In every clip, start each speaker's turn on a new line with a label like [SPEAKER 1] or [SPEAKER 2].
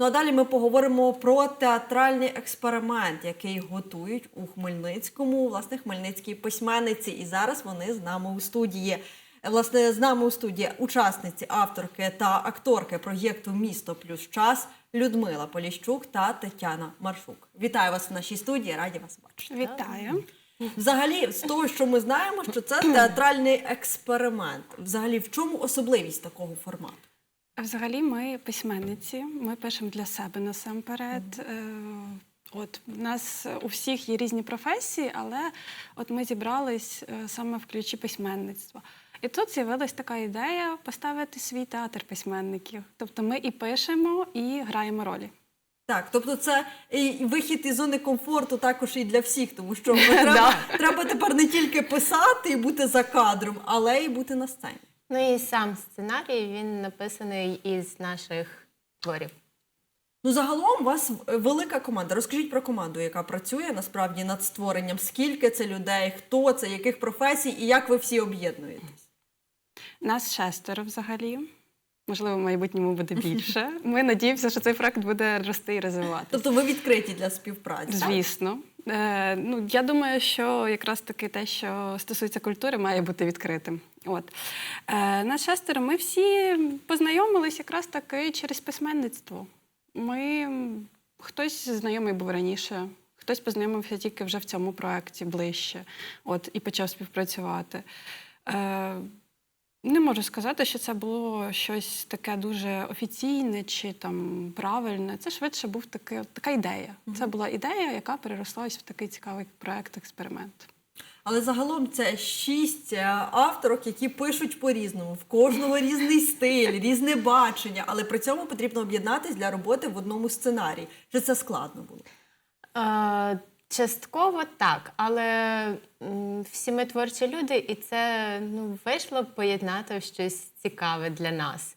[SPEAKER 1] Ну а далі ми поговоримо про театральний експеримент, який готують у Хмельницькому, власне, хмельницькій письменниці. І зараз вони з нами у студії. Власне, з нами у студії учасниці, авторки та акторки проєкту Місто плюс час Людмила Поліщук та Тетяна Маршук. Вітаю вас в нашій студії, раді вас бачити.
[SPEAKER 2] Вітаю.
[SPEAKER 1] Взагалі, з того, що ми знаємо, що це театральний експеримент. Взагалі, в чому особливість такого формату?
[SPEAKER 2] Взагалі, ми письменниці, ми пишемо для себе насамперед. Е, От у нас у всіх є різні професії, але от ми зібрались е, саме в ключі письменництва. І тут з'явилась така ідея поставити свій театр письменників. Тобто ми і пишемо, і граємо ролі.
[SPEAKER 1] Так, тобто це і вихід із зони комфорту також і для всіх, тому що треба, треба тепер не тільки писати і бути за кадром, але й бути на сцені.
[SPEAKER 3] Ну і сам сценарій він написаний із наших творів.
[SPEAKER 1] Ну, загалом у вас велика команда. Розкажіть про команду, яка працює насправді над створенням. Скільки це людей, хто це, яких професій і як ви всі об'єднуєтесь?
[SPEAKER 2] Нас шестеро взагалі. Можливо, в майбутньому буде більше. Ми надіємося, що цей проект буде рости і розвиватися.
[SPEAKER 1] Тобто ви відкриті для співпраці.
[SPEAKER 2] Звісно. Е, ну, я думаю, що якраз таки те, що стосується культури, має бути відкритим. От. Е, на шестеро ми всі познайомились якраз таки через письменництво. Ми, хтось знайомий був раніше, хтось познайомився тільки вже в цьому проєкті ближче от, і почав співпрацювати. Е, не можу сказати, що це було щось таке дуже офіційне чи там правильне. Це швидше був таки, така ідея. Це була ідея, яка переросла ось в такий цікавий проект, експеримент.
[SPEAKER 1] Але загалом це шість е, авторок, які пишуть по-різному, в кожного різний стиль, різне бачення, але при цьому потрібно об'єднатись для роботи в одному сценарії. Чи це складно було?
[SPEAKER 3] Частково так, але всі ми творчі люди, і це ну, вийшло поєднати в щось цікаве для нас.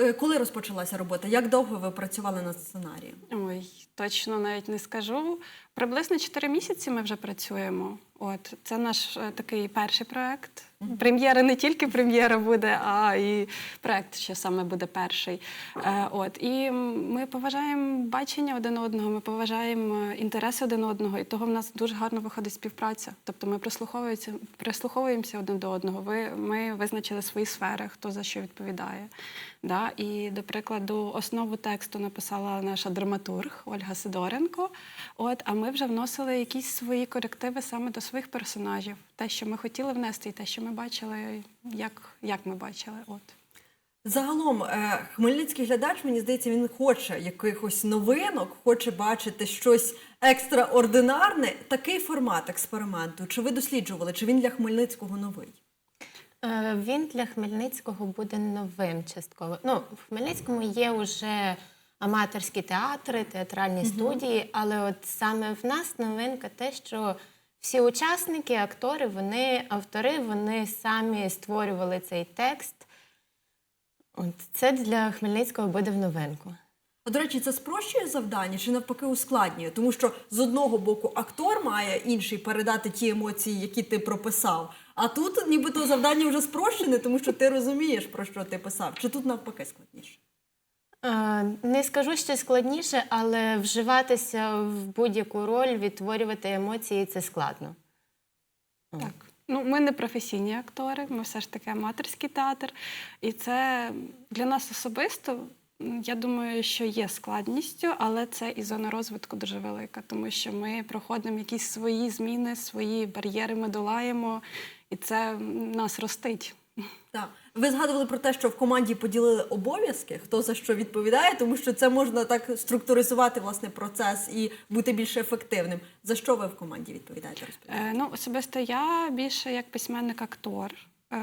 [SPEAKER 1] Е, Коли розпочалася робота? Як довго ви працювали над сценарієм?
[SPEAKER 2] Ой, точно навіть не скажу. Приблизно 4 місяці ми вже працюємо. От це наш е, такий перший проект. Прем'єра не тільки прем'єра буде, а і проект ще саме буде перший. Е, от і ми поважаємо бачення один одного, ми поважаємо е, інтереси один одного, і того в нас дуже гарно виходить співпраця. Тобто ми прислуховуємося, прислуховуємося один до одного. Ви ми визначили свої сфери, хто за що відповідає. Да? І, до прикладу, основу тексту написала наша драматург Ольга Сидоренко. От, а ми вже вносили якісь свої корективи саме до своїх персонажів. Те, що ми хотіли внести, і те, що ми бачили, як, як ми бачили. От.
[SPEAKER 1] Загалом, е, хмельницький глядач, мені здається, він хоче якихось новинок, хоче бачити щось екстраординарне. Такий формат експерименту. Чи ви досліджували, чи він для Хмельницького новий?
[SPEAKER 3] Е, Він для Хмельницького буде новим частково. Ну, в Хмельницькому є вже аматорські театри, театральні студії, але от саме в нас новинка те, що всі учасники, актори, вони автори, вони самі створювали цей текст. От це для Хмельницького буде в новинку.
[SPEAKER 1] А, До речі, це спрощує завдання чи навпаки ускладнює? Тому що з одного боку актор має інший передати ті емоції, які ти прописав. А тут нібито завдання вже спрощене, тому що ти розумієш, про що ти писав. Чи тут навпаки складніше?
[SPEAKER 3] Е, Не скажу що складніше, але вживатися в будь-яку роль, відтворювати емоції це складно.
[SPEAKER 2] Так. Ну, ми не професійні актори, ми все ж таки аматорський театр. І це для нас особисто, я думаю, що є складністю, але це і зона розвитку дуже велика, тому що ми проходимо якісь свої зміни, свої бар'єри ми долаємо, і це нас ростить.
[SPEAKER 1] Так. Ви згадували про те, що в команді поділили обов'язки, хто за що відповідає, тому що це можна так структуризувати власне процес і бути більш ефективним. За що ви в команді відповідаєте?
[SPEAKER 2] Е, ну, особисто я більше як письменник-актор. Е,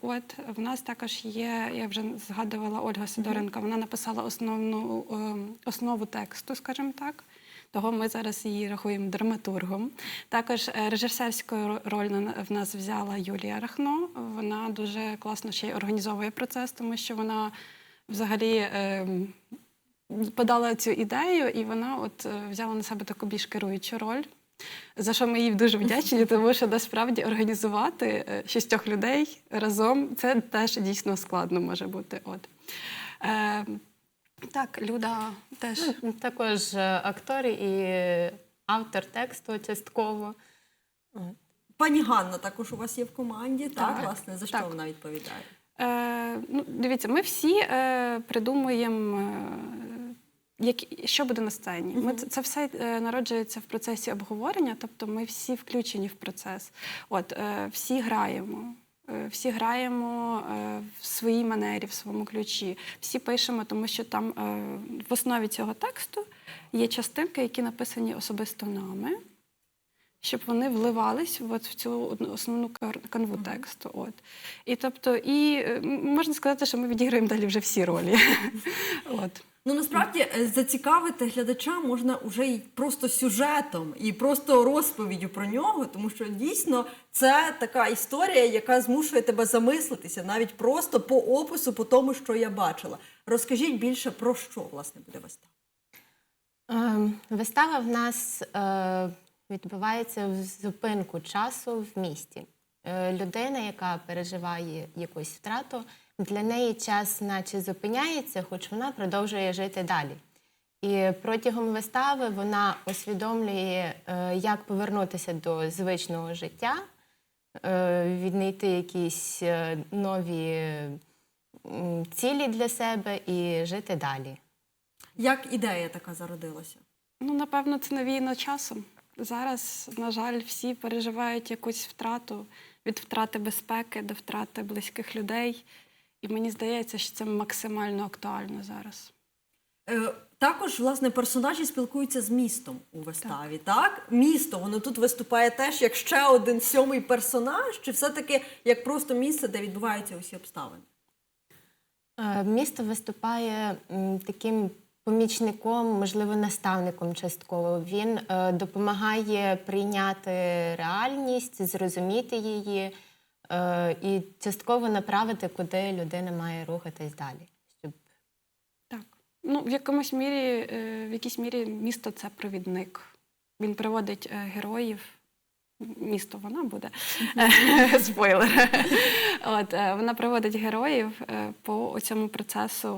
[SPEAKER 2] от в нас також є, я вже згадувала Ольга Сидоренко, вона написала основну е, основу тексту, скажімо так. Того ми зараз її рахуємо драматургом. Також е, режисерську роль в нас взяла Юлія Рахно. Вона дуже класно ще й організовує процес, тому що вона взагалі е, подала цю ідею, і вона от е, взяла на себе таку більш керуючу роль. За що ми їй дуже вдячні, тому що насправді організувати е, шістьох людей разом це теж дійсно складно може бути. От. Так, Люда теж.
[SPEAKER 3] Ну, також е, актор і автор тексту частково.
[SPEAKER 1] Пані Ганна також у вас є в команді, так,
[SPEAKER 2] Так.
[SPEAKER 1] власне, за що
[SPEAKER 2] Так.
[SPEAKER 1] вона відповідає?
[SPEAKER 2] Е, ну, дивіться, ми всі е, придумуємо, е, що буде на сцені. Ми, це, це все е, народжується в процесі обговорення, тобто ми всі включені в процес. От, е, всі граємо. Е, Всі граємо е, в своїй манері, в своєму ключі. Всі пишемо, тому що там е, в основі цього тексту є частинки, які написані особисто нами, щоб вони вливались от в цю основну канву тексту. От. І тобто, і можна сказати, що ми відіграємо далі вже всі ролі. От.
[SPEAKER 1] Ну насправді е, зацікавити глядача можна уже і просто сюжетом, і просто розповіддю про нього, тому що дійсно це така історія, яка змушує тебе замислитися, навіть просто по опису, по тому, що я бачила. Розкажіть більше про що власне буде вистава.
[SPEAKER 3] Ем, Вистава в нас е, відбувається в зупинку часу в місті. Е, Людина, яка переживає якусь втрату, для неї час наче зупиняється, хоч вона продовжує жити далі. І протягом вистави вона усвідомлює, е, як повернутися до звичного життя, е, віднайти якісь е, нові цілі для себе і жити далі.
[SPEAKER 1] Як ідея така зародилася?
[SPEAKER 2] Ну, напевно, це навіяно часом. Зараз, на жаль, всі переживають якусь втрату від втрати безпеки до втрати близьких людей. І мені здається, що це максимально актуально зараз.
[SPEAKER 1] Е, також власне персонажі спілкуються з містом у виставі. Так, місто воно тут виступає теж як ще один сьомий персонаж, чи все-таки як просто місце, де відбуваються усі обставини?
[SPEAKER 3] Е, Місто виступає м, таким помічником, можливо, наставником частково. Він е, допомагає прийняти реальність, зрозуміти її і частково направити, куди людина має рухатись далі. Щоб
[SPEAKER 2] Так. Ну, в якомусь мірі, е, в якійсь мірі місто це провідник. Він приводить е, героїв. Місто вона буде. Спойлер. От, е, вона приводить героїв е, по цьому процесу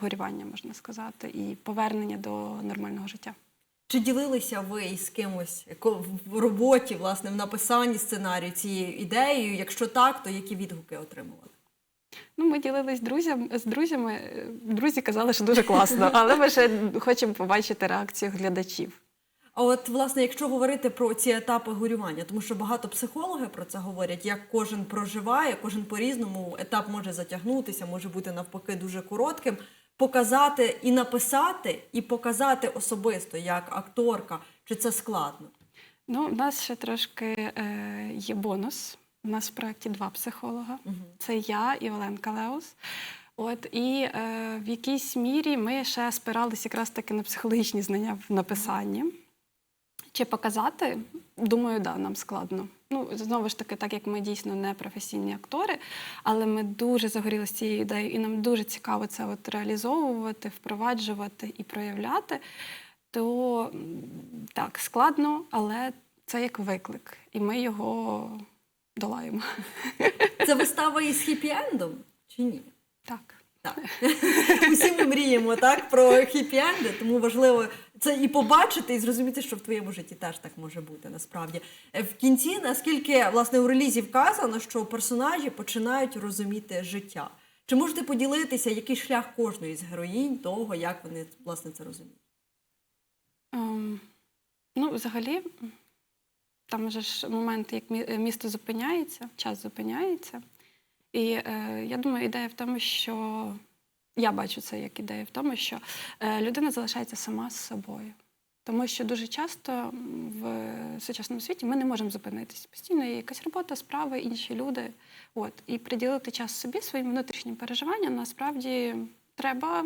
[SPEAKER 2] горювання, можна сказати, і повернення до нормального життя.
[SPEAKER 1] Чи ділилися ви із кимось в роботі, власне, в написанні сценарію цією ідеєю? Якщо так, то які відгуки отримували?
[SPEAKER 2] Ну, ми ділились друзям, з друзями. Друзі казали, що дуже класно, але ми ще хочемо побачити реакцію глядачів.
[SPEAKER 1] А от, власне, якщо говорити про ці етапи горювання, тому що багато психологи про це говорять, як кожен проживає, кожен по-різному етап може затягнутися, може бути навпаки дуже коротким. Показати і написати, і показати особисто як акторка, чи це складно?
[SPEAKER 2] Ну, у нас ще трошки е, є бонус. У нас в проєкті два психолога. Це я і Оленка Леус. От і е, в якійсь мірі ми ще спиралися якраз таки на психологічні знання в написанні. Чи показати? Думаю, да, нам складно. Ну, знову ж таки, так як ми дійсно не професійні актори, але ми дуже загорілися цією ідеєю, і нам дуже цікаво це от реалізовувати, впроваджувати і проявляти. То так, складно, але це як виклик, і ми його долаємо.
[SPEAKER 1] Це вистава із хіпі-ендом чи ні?
[SPEAKER 2] Так.
[SPEAKER 1] Так. Усі ми мріємо так про хіпі-енди, тому важливо це і побачити, і зрозуміти, що в твоєму житті теж так може бути насправді. Е, В кінці, наскільки власне у релізі вказано, що персонажі починають розуміти життя. Чи можете поділитися, який шлях кожної з героїнь того, як вони власне це розуміють?
[SPEAKER 2] Ем, ну, взагалі, там же ж момент, як місто зупиняється, час зупиняється. І е, я думаю, ідея в тому, що я бачу це як ідея в тому, що е, людина залишається сама з собою. Тому що дуже часто в сучасному світі ми не можемо зупинитись. Постійно є якась робота, справи, інші люди. От. І приділити час собі, своїм внутрішнім переживанням, насправді треба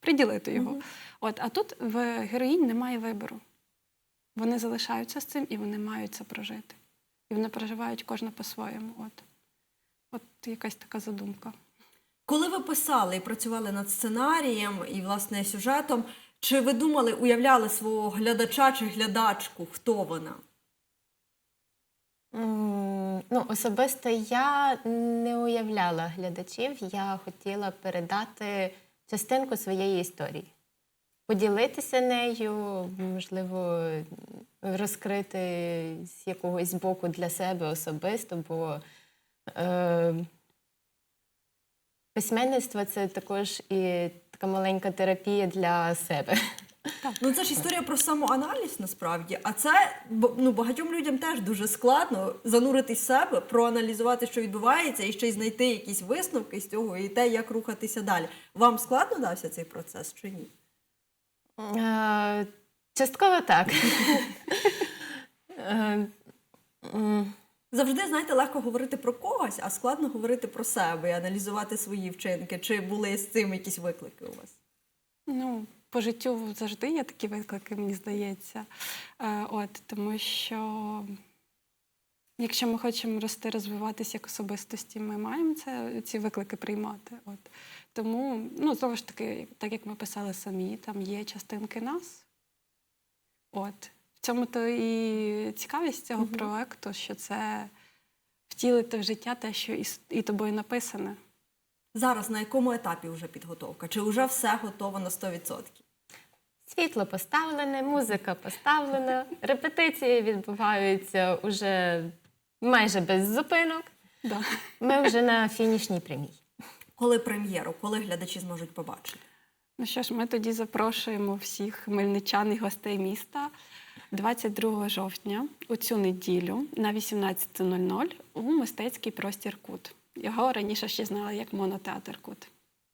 [SPEAKER 2] приділити його. От, а тут в героїнь немає вибору. Вони залишаються з цим і вони мають це прожити. І вони проживають кожна по-своєму. От. От якась така задумка.
[SPEAKER 1] Коли ви писали і працювали над сценарієм і власне сюжетом, чи ви думали, уявляли свого глядача чи глядачку, хто вона?
[SPEAKER 3] Ну, особисто я не уявляла глядачів. Я хотіла передати частинку своєї історії. Поділитися нею, можливо, розкрити з якогось боку для себе особисто, бо письменництво це також і така маленька терапія для себе.
[SPEAKER 1] Ну це ж історія про самоаналіз насправді. А це ну, багатьом людям теж дуже складно зануритись в себе, проаналізувати, що відбувається, і ще й знайти якісь висновки з цього і те, як рухатися далі. Вам складно дався цей процес чи ні?
[SPEAKER 3] Е, Частково так.
[SPEAKER 1] Завжди, знаєте, легко говорити про когось, а складно говорити про себе і аналізувати свої вчинки. Чи були з цим якісь виклики у вас?
[SPEAKER 2] Ну, по життю завжди є такі виклики, мені здається. Е, от, тому що якщо ми хочемо рости, розвиватися як особистості, ми маємо це, ці виклики приймати. От. Тому, ну, знову ж таки, так як ми писали самі, там є частинки нас. От. Цьому то і цікавість цього проекту, що це втілити в життя те, що і, і тобою написане.
[SPEAKER 1] Зараз на якому етапі вже підготовка? Чи вже все готово на 100%?
[SPEAKER 3] Світло поставлене, музика поставлена, репетиції відбуваються уже майже без зупинок.
[SPEAKER 2] Да.
[SPEAKER 3] Ми вже на фінішній прямій.
[SPEAKER 1] Коли прем'єру, коли глядачі зможуть побачити?
[SPEAKER 2] Ну що ж, ми тоді запрошуємо всіх хмельничан і гостей міста 22 жовтня у цю неділю на 18.00 у мистецький простір Кут. Його раніше ще знали як монотеатр Кут.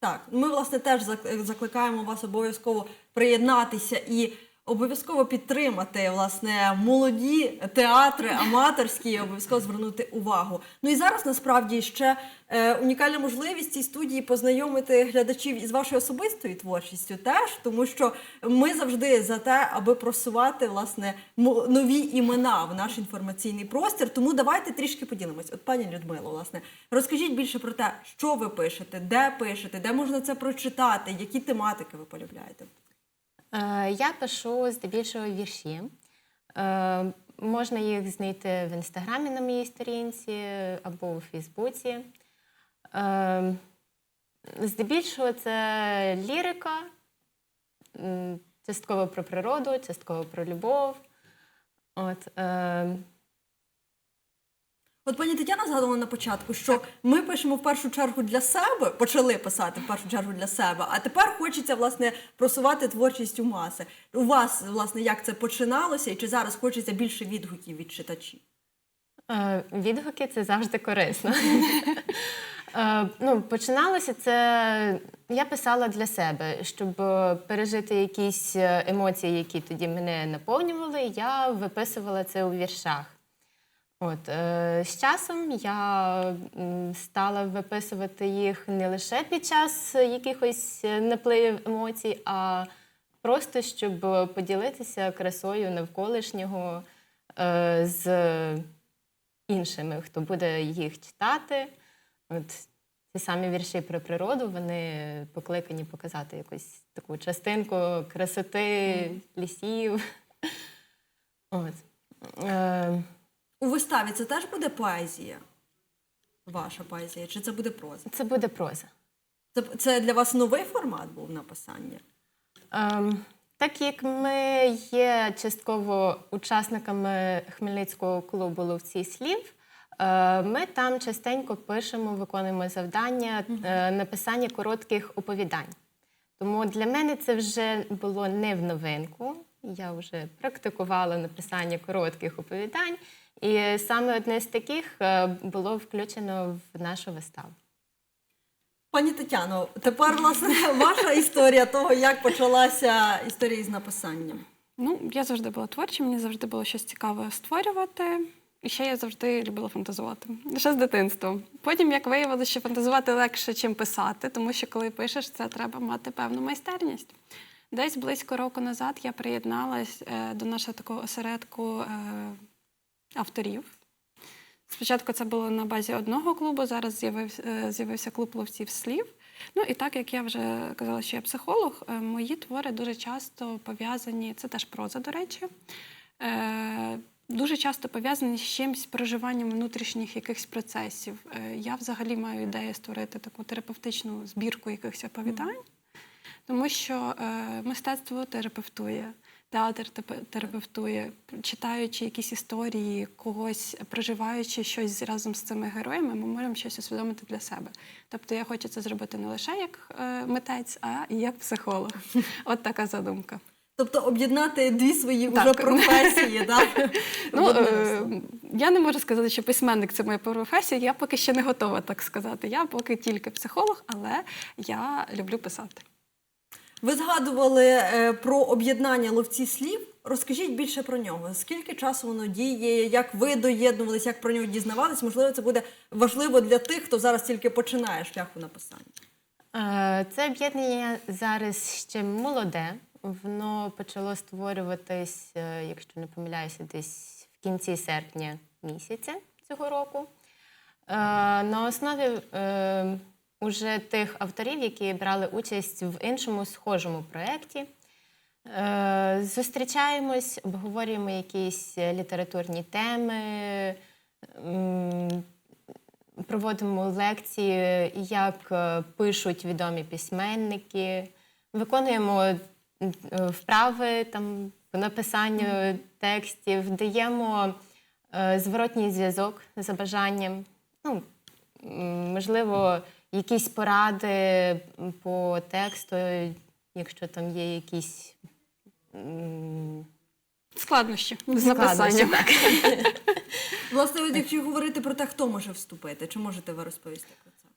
[SPEAKER 1] Так, ми власне теж зак- закликаємо вас обов'язково приєднатися і обов'язково підтримати власне молоді театри, аматорські, обов'язково звернути увагу. Ну і зараз насправді ще е, унікальна можливість цій студії познайомити глядачів із вашою особистою творчістю теж, тому що ми завжди за те, аби просувати власне нові імена в наш інформаційний простір. Тому давайте трішки поділимось. От пані Людмило, власне, розкажіть більше про те, що ви пишете, де пишете, де можна це прочитати, які тематики ви полюбляєте.
[SPEAKER 3] Е, Я пишу здебільшого вірші. Е, Можна їх знайти в інстаграмі на моїй сторінці або у Фейсбуці. Е, Здебільшого це лірика, частково про природу, частково про любов. От,
[SPEAKER 1] От пані Тетяна згадувала на початку, що ми пишемо в першу чергу для себе, почали писати в першу чергу для себе, а тепер хочеться власне просувати творчість у маси. У вас, власне, як це починалося, і чи зараз хочеться більше відгуків від читачів?
[SPEAKER 3] Е, Відгуки це завжди корисно. Е, Ну, починалося це. Я писала для себе, щоб пережити якісь е, емоції, які тоді мене наповнювали, я виписувала це у віршах. От, е, з часом я стала виписувати їх не лише під час якихось е, напливів емоцій, а просто щоб поділитися красою навколишнього е, з іншими, хто буде їх читати. От ці самі вірші про природу, вони покликані показати якусь таку частинку красоти лісів. От. Е,
[SPEAKER 1] У виставі це теж буде поезія? Ваша поезія, чи це буде проза?
[SPEAKER 3] це буде проза.
[SPEAKER 1] Це, це для вас новий формат був написання?
[SPEAKER 3] Ем, так як ми є частково учасниками Хмельницького клубу ловці слів, е, ми там частенько пишемо, виконуємо завдання е, написання коротких оповідань. Тому для мене це вже було не в новинку. Я вже практикувала написання коротких оповідань, і саме одне з таких е, було включено в нашу виставу.
[SPEAKER 1] Пані Тетяно, тепер власне ваша історія того, як почалася історія з написанням.
[SPEAKER 2] Ну, я завжди була творча, мені завжди було щось цікаве створювати. І ще я завжди любила фантазувати. Ще з дитинства. Потім, як виявилося, що фантазувати легше, ніж писати, тому що коли пишеш, це треба мати певну майстерність. Десь близько року назад я приєдналась е, до нашого такого осередку е, авторів. Спочатку це було на базі одного клубу, зараз з'явився, е, з'явився клуб ловців слів. Ну і так як я вже казала, що я психолог, е, мої твори дуже часто пов'язані, це теж проза, до речі, е, дуже часто пов'язані з чимось проживанням внутрішніх якихось процесів. Я взагалі маю ідею створити таку терапевтичну збірку якихось оповідань. Тому що мистецтво терапевтує, театр терапевтує, читаючи якісь історії, когось проживаючи щось разом з цими героями, ми можемо щось усвідомити для себе. Тобто я хочу це зробити не лише як е, митець, а і як психолог. От така задумка.
[SPEAKER 1] Тобто об'єднати дві свої
[SPEAKER 2] Так.
[SPEAKER 1] вже професії, так?
[SPEAKER 2] Ну,
[SPEAKER 1] одне
[SPEAKER 2] е, я не можу сказати, що письменник це моя професія. Я поки ще не готова так сказати. Я поки тільки психолог, але я люблю писати.
[SPEAKER 1] Ви згадували е, про об'єднання ловці слів. Розкажіть більше про нього. Скільки часу воно діє, як ви доєднувались, як про нього дізнавались? Можливо, це буде важливо для тих, хто зараз тільки починає шлях у написанні.
[SPEAKER 3] Е, Це об'єднання зараз ще молоде. Воно почало створюватись, е, якщо не помиляюся, десь в кінці серпня місяця цього року. На основі уже тих авторів, які брали участь в іншому схожому проєкті. Е, Зустрічаємось, обговорюємо якісь літературні теми, проводимо лекції, як е, пишуть відомі письменники, виконуємо е, вправи там, по написанню текстів, даємо е, зворотній зв'язок за бажанням. Ну, можливо, якісь поради по тексту, якщо там є якісь.
[SPEAKER 2] Складнощі з
[SPEAKER 3] складнощі,
[SPEAKER 2] написанням.
[SPEAKER 3] так.
[SPEAKER 1] Власне, от якщо говорити про те, хто може вступити, чи можете ви розповісти про це?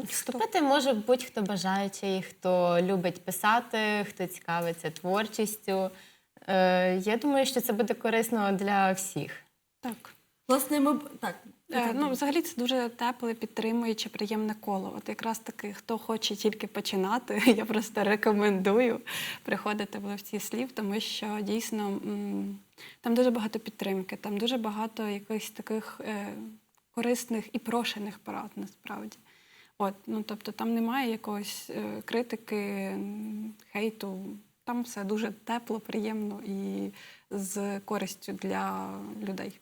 [SPEAKER 3] Е, Вступити може будь-хто бажаючий, хто любить писати, хто цікавиться творчістю. Е, Я думаю, що це буде корисно для всіх.
[SPEAKER 2] Так.
[SPEAKER 1] Власне, ми б- так.
[SPEAKER 2] Е, Ну, взагалі це дуже тепле, підтримуюче, приємне коло. От якраз таки, хто хоче тільки починати, я просто рекомендую приходити в ловці слів, тому що дійсно там дуже багато підтримки, там дуже багато якихось таких е, корисних і прошених порад насправді. От, ну тобто там немає якогось е, критики, хейту. Там все дуже тепло, приємно і з користю для людей.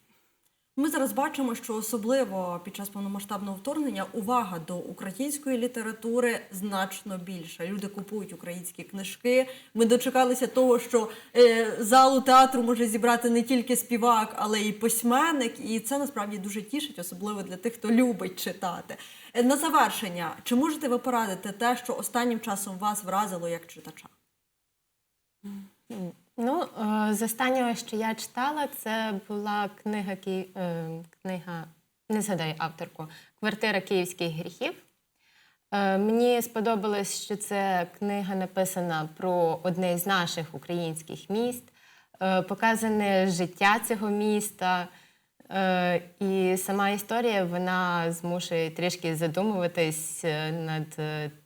[SPEAKER 1] Ми зараз бачимо, що особливо під час повномасштабного вторгнення увага до української літератури значно більша. Люди купують українські книжки. Ми дочекалися того, що е, залу театру може зібрати не тільки співак, але й письменник. І це насправді дуже тішить, особливо для тих, хто любить читати. Е, На завершення, чи можете ви порадити те, що останнім часом вас вразило як читача?
[SPEAKER 3] Ну, е, з останнього, що я читала, це була книга е, книга, не згадаю авторку, Квартира київських гріхів. Е, Мені сподобалось, що це книга написана про одне з наших українських міст, показане життя цього міста. І сама історія вона змушує трішки задумуватись над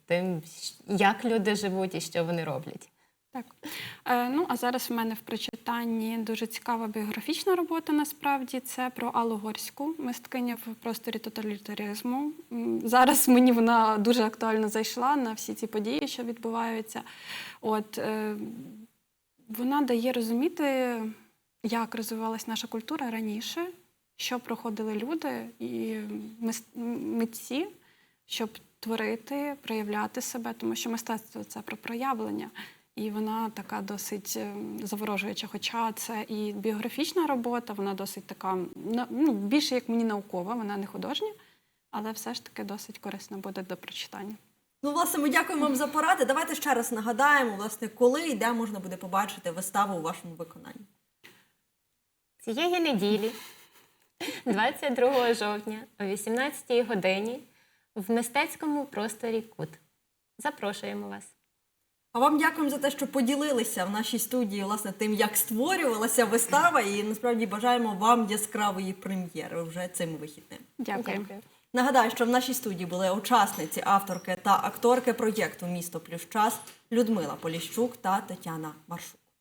[SPEAKER 3] тим, як люди живуть і що вони роблять.
[SPEAKER 2] Так. Е, ну, а зараз в мене в прочитанні дуже цікава біографічна робота. Насправді це про Аллу Горську, мисткиня в просторі тоталітаризму. Зараз мені вона дуже актуально зайшла на всі ці події, що відбуваються. От е, вона дає розуміти, як розвивалась наша культура раніше, що проходили люди і митці, щоб творити, проявляти себе, тому що мистецтво це про проявлення. І вона така досить е, заворожуюча. Хоча це і біографічна робота, вона досить така, ну, більше як мені наукова, вона не художня, але все ж таки досить корисна буде до прочитання.
[SPEAKER 1] Ну, власне, ми дякуємо вам за поради. Давайте ще раз нагадаємо, власне, коли і де можна буде побачити виставу у вашому виконанні.
[SPEAKER 3] Цієї неділі, 22 жовтня о 18 годині, в мистецькому просторі Кут. Запрошуємо вас.
[SPEAKER 1] А вам дякуємо за те, що поділилися в нашій студії власне тим, як створювалася вистава, і насправді бажаємо вам яскравої прем'єри вже цим вихідним.
[SPEAKER 2] Дякую.
[SPEAKER 1] Нагадаю, що в нашій студії були учасниці, авторки та акторки проєкту Місто плюс час Людмила Поліщук та Тетяна Маршук.